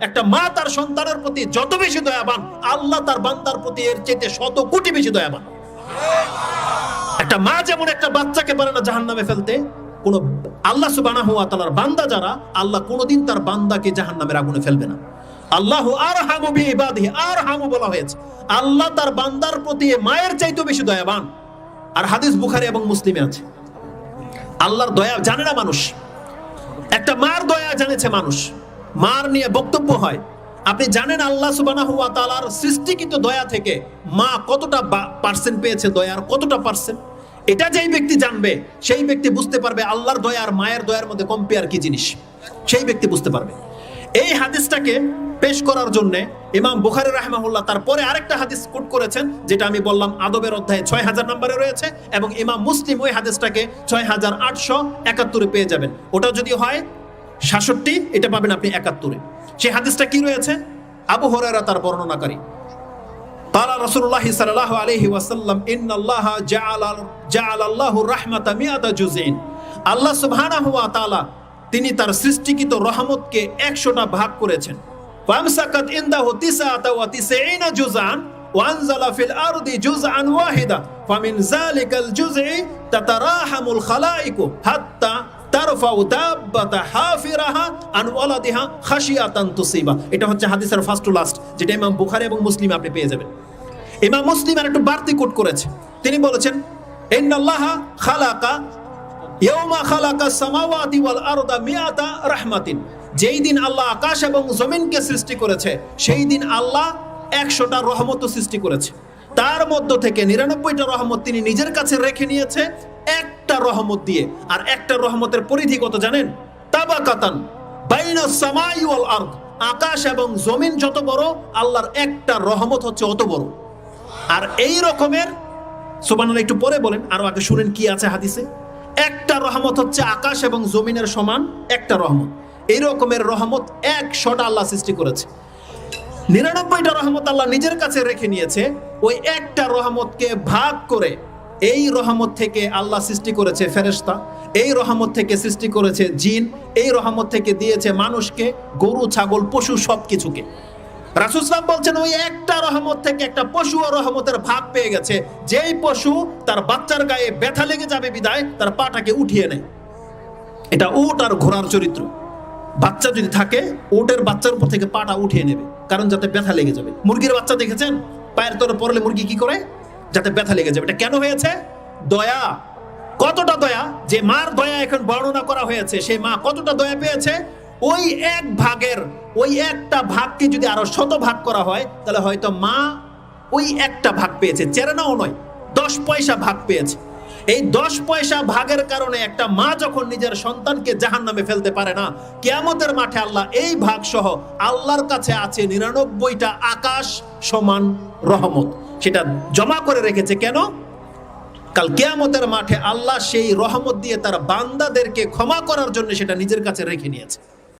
একটা মা তার সন্তানের প্রতি যত বেশি দয়াবান, আল্লাহ তার বান্দার প্রতি এর চেয়ে শত কোটি বেশি দয়াবান। একটা মা যেমন একটা বাচ্চাকে পারে না জাহান নামে ফেলতে, কোন আল্লাহ সুবানা হুয়া তালার বান্দা যারা, আল্লাহ কোনোদিন তার বান্দাকে জাহান নামের আগুনে ফেলবে না। আল্লাহ আর হামু বিবাদি আর হামু বলা হয়েছে। আল্লাহ তার বান্দার প্রতি মায়ের চাইতেও বেশি দয়াবান। আর হাদিস বুখারি এবং মুসলিমে আছে। আল্লাহর দয়া জানে না মানুষ। একটা মার দয়া জানেছে মানুষ। মার নিয়ে বক্তব্য হয়। আপনি জানেন আল্লাহ সুবানা হুয়া তালার সৃষ্টিকৃত দয়া থেকে মা কতটা পার্সেন্ট পেয়েছে দয়ার কতটা পার্সেন্ট এটা যেই ব্যক্তি জানবে, সেই ব্যক্তি বুঝতে পারবে আল্লাহর দয়া আর মায়ের দয়ার মধ্যে কম্পেয়ার কি জিনিস। সেই ব্যক্তি বুঝতে পারবে। এই হাদিসটাকে পেশ করার জন্য ইমাম বুখারি রাহমাহুল্লাহ তারপরে আরেকটা হাদিস কোট করেছেন, যেটা আমি বললাম আদবের অধ্যায়ে ছয় হাজার নম্বরে রয়েছে এবং ইমাম মুসলিম ওই হাদিসটাকে ছয় হাজার আটশো একাত্তরে পেয়ে যাবেন। ওটা যদি হয় সাতষট্টি এটা পাবেন আপনি একাত্তরে সেই হাদিসটা কি রয়েছে আবু হরারা তার বর্ণনাকারী قال رسول الله صلى الله عليه وسلم إن الله جعل جعل الله الرحمة مئة جزء আল্লাহ সুবহানাহু ওয়া তাআলা তিনি তার সৃষ্টিকৃত রহমতকে 100টা ভাগ করেছেন ফামসাকাত ইনদাহু তিসআতা ওয়া তিসঈনা জুজান وأنزل في الأرض جزءا واحدا فمن ذلك الجزء تتراحم الخلائق حتى এবং তিনি বলেছেন যেই দিন আল্লাহ আকাশ এবং জমিনকে সৃষ্টি করেছে, সেই দিন আল্লাহ একশোটা রহমত সৃষ্টি করেছে। তার মধ্য থেকে নিরানব্বইটা রহমত তিনি নিজের কাছে রেখে নিয়েছে, একটা রহমত দিয়ে। আর একটা রহমতের পরিধি কত জানেন? তাবাকাতান বাইনা আকাশ এবং জমিন যত বড়, আল্লাহর একটা রহমত হচ্ছে অত বড়। আর এই রকমের, সুবহানাল্লাহ, একটু পরে বলেন, আরও আগে শুনেন কি আছে হাদিসে? একটা রহমত হচ্ছে আকাশ এবং জমিনের সমান একটা রহমত। এই রকমের রহমত একশোটা আল্লাহ সৃষ্টি করেছে। নিরানব্বইটা রহমত আল্লাহ নিজের কাছে রেখে নিয়েছে ওই একটা রহমতকে ভাগ করে এই রহমত থেকে আল্লাহ সৃষ্টি করেছে ফেরেশতা, এই রহমত থেকে সৃষ্টি করেছে জিন, এই রহমত থেকে দিয়েছে মানুষকে, গরু, ছাগল, পশু সব কিছুকে রাসুসলাম বলছেন, ওই একটা রহমত থেকে একটা পশু ও রহমতের ভাগ পেয়ে গেছে। যেই পশু তার বাচ্চার গায়ে ব্যথা লেগে যাবে বিদায়, তার পাটাকে উঠিয়ে নেয়। এটা উট আর ঘোড়ার চরিত্র। বাচ্চা যদি থাকে, উটের বাচ্চার উপর থেকে পাটা উঠিয়ে নেবে, কারণ যাতে ব্যথা লেগে যাবে। মুরগির বাচ্চা দেখেছেন? পায়ের তরে পড়লে মুরগি কি করে? যাতে ব্যথা লেগে যাবে এটা কেন হয়েছে? দয়া। কতটা দয়া? যে মার দয়া এখন বর্ণনা করা হয়েছে সেই মা কতটা দয়া পেয়েছে? ওই এক ভাগের, ওই একটা ভাগকে যদি আরও শত ভাগ করা হয়, তাহলে হয়তো মা ওই একটা ভাগ পেয়েছে। চেরানাও নয়, দশ পয়সা ভাগ পেয়েছে। এই দশ পয়সা ভাগের কারণে একটা মা যখন নিজের সন্তানকে জাহান নামে ফেলতে পারে না, কেয়ামতের মাঠে আল্লাহ এই ভাগ সহ আল্লাহর কাছে আছে নিরানব্বইটা আকাশ সমান রহমত। সেটা জমা করে রেখেছে কেন? কাল কেয়ামতের মাঠে আল্লাহ সেই রহমত দিয়ে তার বান্দাদেরকে ক্ষমা করার জন্য সেটা নিজের কাছে রেখে নিয়েছে।